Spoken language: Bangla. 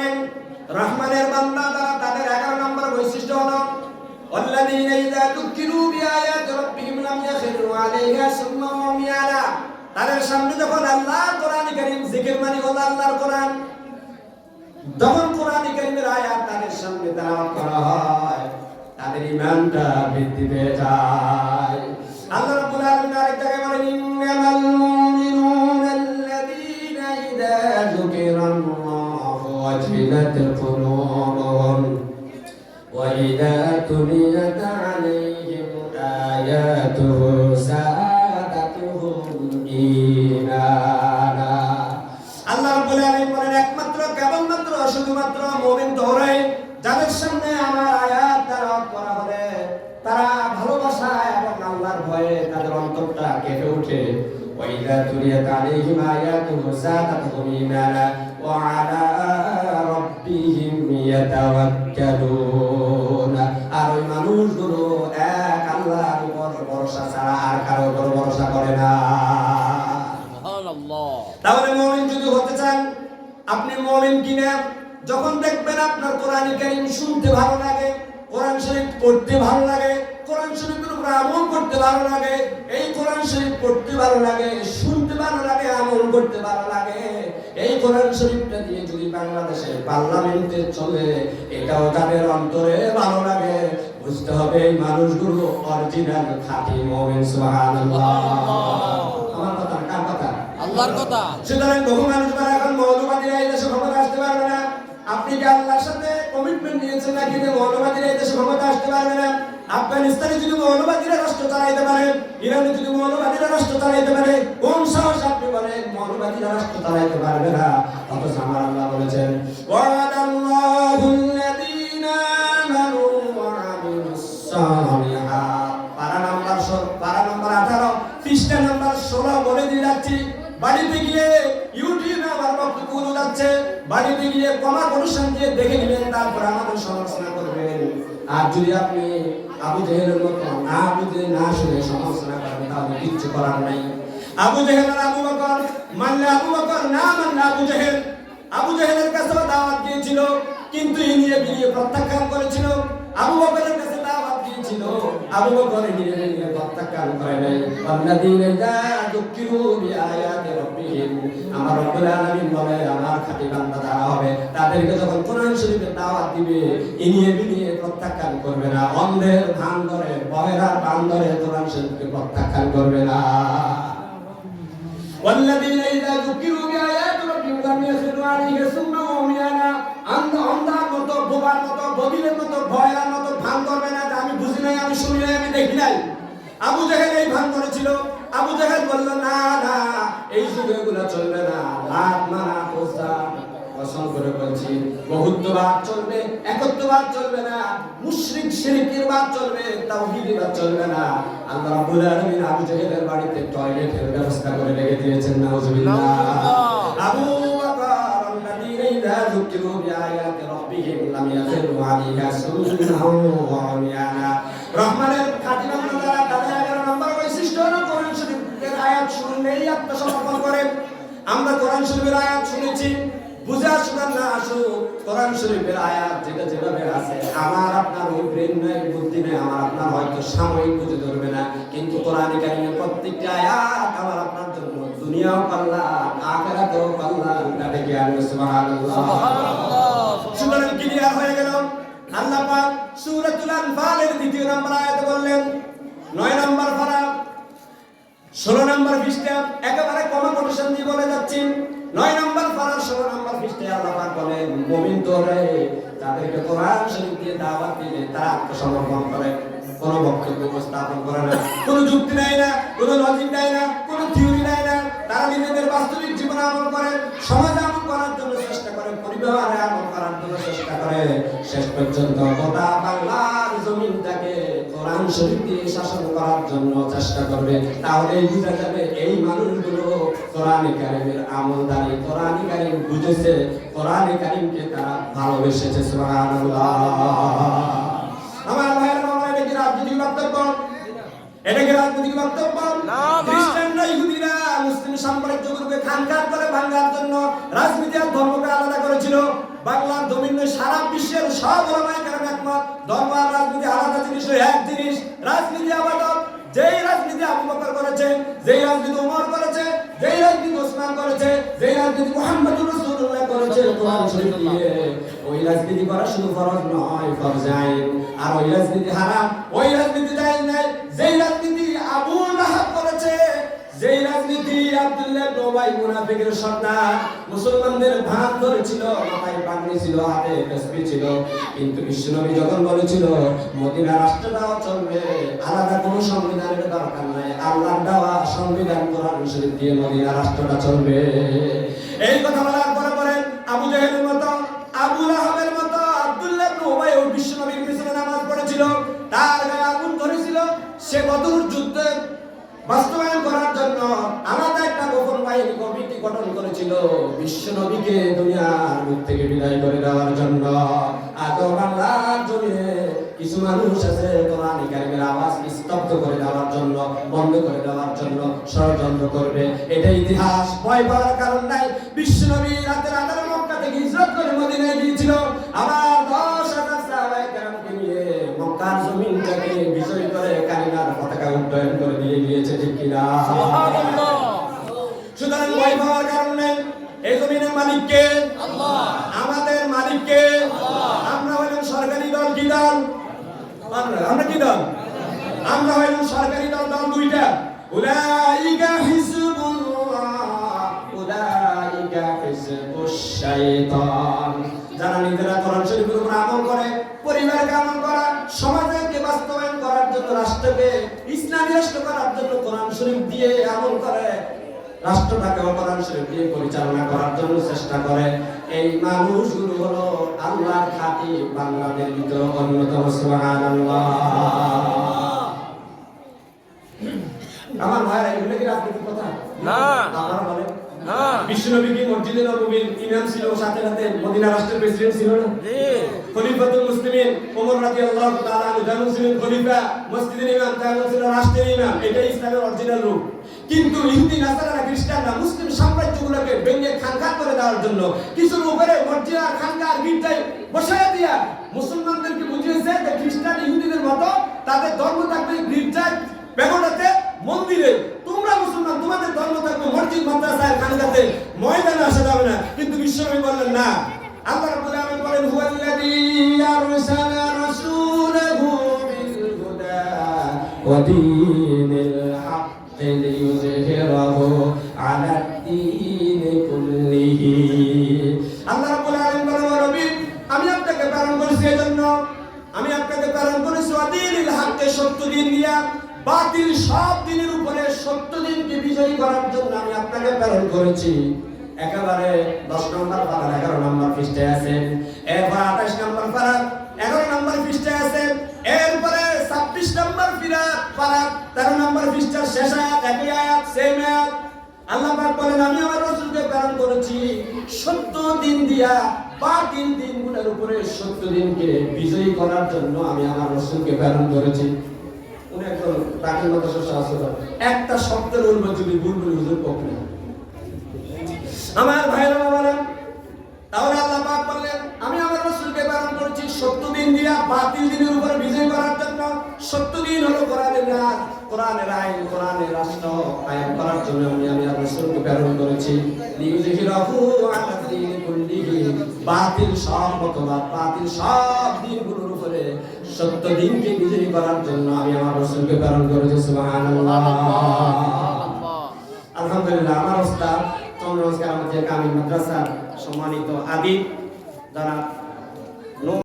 বলেন রহমানের বান্দা তারা তাদের এগারো নম্বর বৈশিষ্ট্য হলো والذين إذا ذكروا بآيات ربهم لم يخروا عليها سما وعميانا তাদের সামনে যখন আল্লাহ কোরআন কারীম জিকির মানে হলো আল্লাহর কোরআন যখন কোরআন কারীমের আয়াত তাদের সামনে তেলাওয়াত করা হয় তাদের ঈমানটা বৃদ্ধি পেয়ে যায় আল্লাহ ওয়াজিলাত কুলুবুহুম وإذا تليت عليهم آياته زادتهم إيمانا আল্লাহ রাব্বুল আলামিন বলেন একমাত্র কেবলমাত্র শুধুমাত্র মুমিন তোরাই যাদের সামনে আমার আয়াত তেলাওয়াত করা হবে তারা ভালোবাসা এবং আল্লাহর ভয়ে তাদের অন্তরটা কেঁপে ওঠে وإذا تليت عليهم آياته زادتهم إيمانا وعلى ربهم يتوكلون আর ওই মানুষগুলো এক আল্লাহর উপর ভরসা ছাড়া আর কারো উপর ভরসা করে না সুবহানাল্লাহ তাহলে মুমিন যদি হতে চান আপনি মুমিন কিনা যখন দেখবেন আপনার কোরআন কারীম শুনতে ভালো লাগে কোরআন শরীফ পড়তে ভালো লাগে কোরআন শরীফের উপর আমল করতে ভালো লাগে এই কোরআন শরীফ পড়তে ভালো লাগে শুনতে ভালো লাগে আমল করতে ভালো লাগে এই কোরআন শরীফটা দিয়ে যদি বাংলাদেশের পার্লামেন্টে চলে এটাও তাদের অন্তরে ভালো লাগে। বুঝতে হবে এই মানুষগুলো অরিজিনাল খাঁটি মুমিন সুবহানাল্লাহ। আমার কথা কার কথা? আল্লাহর কথা। সুতরাং বহু মানুষ মারা এখন মৌলবাদীরা এই দেশে ক্ষমতা আসতে পারবে না। আপনি কি আল্লাহর সাথে কমিটমেন্ট নিয়েছেন নাকি যে মৌলবাদীরা এই দেশে ক্ষমতা আসতে পারবে না? আফগানিস্তানে যদি মৌলবাদীরা রাষ্ট্র চালাইতে পারে, ইরানে যদি মৌলবাদীরা রাষ্ট্র চালাইতে পারে, কোন সাহস আপনি বলেন, মৌলবাদীরা রাষ্ট্র চালাইতে পারবে না? অথচ আমার আল্লাহ বলেছেন আঠারো নাম্বার বলে দিয়ে যাচ্ছি। বাড়িতে গিয়ে ইউটিউবে আমার বক্তব্য যাচ্ছে। বাড়িতে গিয়ে কমা কমিশন দিয়ে দেখে নেবেন, তারপর আমাদের সমালোচনা করবেন আর যদি আপনি আবু জেহেলের মতো না বুঝে না শুনে সমালোচনা করেন, তাহলে কিচ্ছু করার নাই। আবু জেহেল আর আবু বকর মানলে আবু বকর, না মানলে আবু জেহেল। আবু জেহেলের কাছে দাওয়াত দিয়েছিল, কিন্তু ইনিয়ে বিনিয়ে প্রত্যাখ্যান করেছিল। আবু বকরের কাছে দাওয়াত দিয়েছিল আবু বকর ইনিয়ে বিনিয়ে প্রত্যাখ্যান করে নাই আল্লাযীনা ইযা যুকিরু বিআয়াতি রাব্বিহিম আমার রব্বুল আলামিন বলে আমার খাঁটি বান্দা যারা হবে তাদেরকে যখন কোরআন শরীফের দাওয়াত দিবে ইনিয়ে বিনিয়ে প্রত্যাখ্যান করবে না অন্ধের ভান ধরে বহেরার ভান ধরে কোরআন শরীফকে প্রত্যাখ্যান করবে না والذين إذا ذكروا بآيات ربهم لم يخروا عليها سما وعميانا অন্ধ অন্ধার মতো বোবার মতো বদিরের মতো ভয়ের মতো ভান করবে না যে আমি বুঝি নাই আমি শুনি নাই আমি দেখি নাই। আবু জাহেল এই ভান করেছিল। আবু জাহেল বলল না না এই যুগে গুলা চলবে না। লাভ মারা কোজা কসম করে বলছি বহুত্ববাদ চলবে একত্ববাদ চলবে না। মুশরিক শিরকের বাদ চলবে তাওহীদের বাদ চলবে না। আল্লাহ রাব্বুল আলামিন আবু জাহেলের বাড়িতে টয়লেটের ব্যবস্থা করে রেখে দিয়েছেন নাউজুবিল্লাহ। আবু বকর আল্লাযীনা ইযা যুকিরু বিআয়াতি রাব্বিহিম লাম ইয়াখিরু আলাইহা সুরুরুন ওয়া উমিয়ানা রহমানের বান্দা যারা তাদের এগারো নম্বর বৈশিষ্ট্য হলো কোরআন শরীফের আয়াত শুনলেই আত্মসমর্পণ করেন আমরা কোরআন শরীফের আয়াত শুনেছি, বুঝে না কোরআন শরীফের আয়াত যেটা যেভাবে আছে, আমার আপনার ওই ব্রেন বুদ্ধি আমার আপনার হয়তো সাময়িক বুঝে ধরবে না। কিন্তু কোরআন প্রত্যেকটি আয়াত আমার আপনার জন্য দুনিয়াও কল্যাণ আখেরাতেও ক্লিয়ার হয়ে গেল আল্লাহ পাক সূরাতুল আনফালের দ্বিতীয় নম্বর আয়াতে বললেন, নয় নম্বর পারা, ষোলো নম্বর পৃষ্ঠা, একেবারে কমা কোটেশন দিয়ে বলে যাচ্ছি নয় নম্বর পারা, ষোলো নম্বর পৃষ্ঠায় আল্লাহ পাক বলেন, মুমিন তোরে তাদেরকে কোরআন শরীফ দিয়ে দাওয়াত দিলে তারা আত্মসমর্পণ করে। কোনো বক্তব্য উপস্থাপন করে না। কোনো যুক্তি নেয় না, কোনো লজিক দেয় না, কোনো থিওরি দেয় না। তারা নিজেদের বাস্তবিক জীবন আমল করে, সমাজ আমল করার জন্য চেষ্টা করে পরিবারে আমল করার জন্য চেষ্টা করে শেষ পর্যন্ত গোটা বাংলার জমিনটাকে কোরআন শরীফ দিয়ে শাসন করার জন্য চেষ্টা করবে। তাহলে বুঝা যাবে এই মানুষগুলো কোরআন কারিমের আমলদারি কোরআন কারিম বুঝেছে কোরআন কারিমকে তারা ভালোবেসেছে সুবহানাল্লাহ। আমার ভাইয়ের বাবা এটা কি রাজনৈতিক বক্তব্য? এটা কি রাজনৈতিক বক্তব্য। খ্রিস্টানরা ইহুদিরা মুসলিম সাম্রাজ্য গ্রুপে খান খান করে ভাঙার জন্য রাজনীতি আর ধর্মকে আলাদা করেছিল। বাংলার জমিনে সারা বিশ্বের সব ওলামায়ে কেরাম একমত ধর্ম আর রাজনীতি আলাদা জিনিস এক জিনিস, রাজনীতি আবাদত। যেই রাজনীতি আবু বকর করেছে, যেই রাজনীতি ওমর করেছে, যেই রাজনীতি ওসমান করেছে, যেই রাজনীতি মুহাম্মদুর রাসূলুল্লাহ করেছে, কোরআন শরীফ দিয়ে ওই রাজনীতি করা শুধু ফরজ নয়, ফরজ আইন। আর ওই রাজনীতি হারাম, ওই রাজনীতি জায়েজ নাই। যেই রাজনীতি আবু যেই রাজনীতি আব্দুল্লাহ ইবনে উবাই মুনাফিকের সর্দার, মুসলমানদের ভাগ ধরেছিল, মাথায় পাগড়ি ছিল, হাতে তসবিহ ছিল। কিন্তু বিশ্বনবী যখন বলেছিল, মদিনা রাষ্ট্রটাও চলবে, আলাদা কোনো সংবিধানের দরকার নাই, আল্লাহর দেওয়া সংবিধান কোরআন শরীফ দিয়ে মদিনা রাষ্ট্রটা চলবে। এই কথা বলার পরে পরে আবু জাহেলের মতো আবু লাহাবের মতো আব্দুল্লাহ ইবনে উবাই ও বিশ্বনবীর পিছনে নামাজ পড়েছিল। তার গায়ে আগুন ধরেছিল। সে বদর যুদ্ধে বাস্তবায়ন করার জন্য আলাদা একটা গোপন বাহিনী কমিটি গঠন করেছিল। বিশ্ব নবীকে দুনিয়ার মুখ থেকে বিদায় করে দেওয়ার জন্য। আদৌ বাংলার জমিনে কিছু মানুষ আছে, কোরআন কারিমের আওয়াজ স্তব্ধ করে দেওয়ার জন্য, বন্ধ করে দেওয়ার জন্য ষড়যন্ত্র করবে। এটা ইতিহাস। ভয় পাওয়ার কারণ নাই। বিশ্ব নবী রাতের মক্কা থেকে হিজরত করে মদিনায় গিয়েছিল। আবার দশ হাজার সাহাবায়ে কেরামকে নিয়ে মক্কার জমিনটাকে বিজয় করে কালিমার পতাকা উড্ডয়ন করে দিয়ে গিয়েছে ঠিক কিনা? সুতরাং ভয় পাওয়ার কারণে এই জমিনের মালিককে আমাদের মালিককে আমরা হইলাম সরকারি দল কি দল? আমরা আমরা কি দল? আমরা হইলাম সরকারি দল দল দুইটা। উলাইকা হিজবুল্লাহ উলাইকা হিজবুশ শাইতান যারা নিজেরা কোরআন শরীফের উপর আমল করে পরিবারকে আমল করা সমাজকে বাস্তবায়ন করার জন্য রাষ্ট্রকে ইসলামী রাষ্ট্র করার জন্য কোরআন শরীফ দিয়ে আমল করে রাষ্ট্রটাকে কোরআন শরীফ দিয়ে পরিচালনা করার জন্য চেষ্টা করে। এই মানুষগুলো হলো আল্লাহর খাতি বাংলাদেশ ভিতরে অন্যতম সুবহানাল্লাহ। আমার ভাইরা এগুলো কি রাজনীতির কথা? না। আপনারা বলেন না। বিশ্বনবী কি মসজিদে নববীর ইমাম ছিল সাথে সাথে মদিনা রাষ্ট্রের প্রেসিডেন্ট ছিল না? জি। খলিফাতুল মুসলিমিন ওমর রাদিয়াল্লাহু তাআলা আনহু যেমন ছিলেন খলিফা মসজিদের ইমাম তেমন ছিলেন রাষ্ট্রের ইমাম, এটাই ইসলামের অরিজিনাল রূপ। কিন্তু ইহুদি নাসারা খ্রিস্টানরা, মুসলিম সাম্রাজ্যগুলোকে ভেঙে খানখান করে দেওয়ার জন্য কিছু উপরে মসজিদ আর খানকা আর বসায় দিয়া মুসলমানদেরকে বুঝিয়েছে যে খ্রিস্টান ইহুদিদের মতো তাদের ধর্ম থাকবে গির্জায় বেগোটাতে মন্দিরে। তোমরা মুসলমান, তোমাদের ধর্ম থাকবে মসজিদ, মাদ্রাসায়, খানকাতে। ময়দানে আসা যাবে না। কিন্তু বিশ্বনবী বললেন, না আল্লাহ রাব্বুল আলামিন বলেন, হুয়াল্লাযী আরসালা আমি আপনাকে প্রেরণ করেছি এজন্য। আমি আপনাকে প্রেরণ করেছি ওয়া দীনিল হাক্কি দিন দিয়া। বাতিল সব দিনের উপরে সত্য দিনকে বিজয়ী করার জন্য আমি আপনাকে প্রেরণ করেছি। একেবারে দশ নম্বর পাড়ার এগারো নম্বর পৃষ্ঠে আছেন এরপর আঠাশ নম্বর পাড়ার এগারো নম্বর পৃষ্ঠে আছেন এরপরে ছাব্বিশ নম্বর ফিরা পাড়ার তেরো নম্বর পৃষ্ঠার শেষ আয়াত, একই আয়াত সেম আয়াত। আল্লাহ পাক বলেন, আমি আমার রাসূলকে প্রেরণ করেছি সত্য দিন দিয়া, বাতিল দিনগুলোর উপরে সত্য দিনকে বিজয়ী করার জন্য আমি আমার রাসূলকে প্রেরণ করেছি। উনি একজন একটা শব্দের উল্লেখ যদি হুজুর পক্ষে আমার ভাইরা বাবারা তাহলে আল্লাহ পাক বললেন আমি আমার রাসূলকে প্রেরণ করেছি সত্য দিন দিয়া বাতিল দিনের উপর বিজয় করার জন্য। সত্য দিন হলো কোরআনের রাত কোরআনের আইন কোরআনের রাষ্ট্র কায়েম করার জন্য আমি আমি আমার রাসূলকে প্রেরণ করেছি। বাতিল সব মতবাদ বাতিল সব দিনগুলোর উপরে সত্য দিনকে বিজয়ী করার জন্য আমি আমার রাসূলকে প্রেরণ করেছি সুবহানাল্লাহ। আলহামদুলিল্লাহ আমার ওস্তাদ চন্দ্রগঞ্জ কারামতিয়া কামিল মাদ্রাসার সম্মানিত আদিব যারা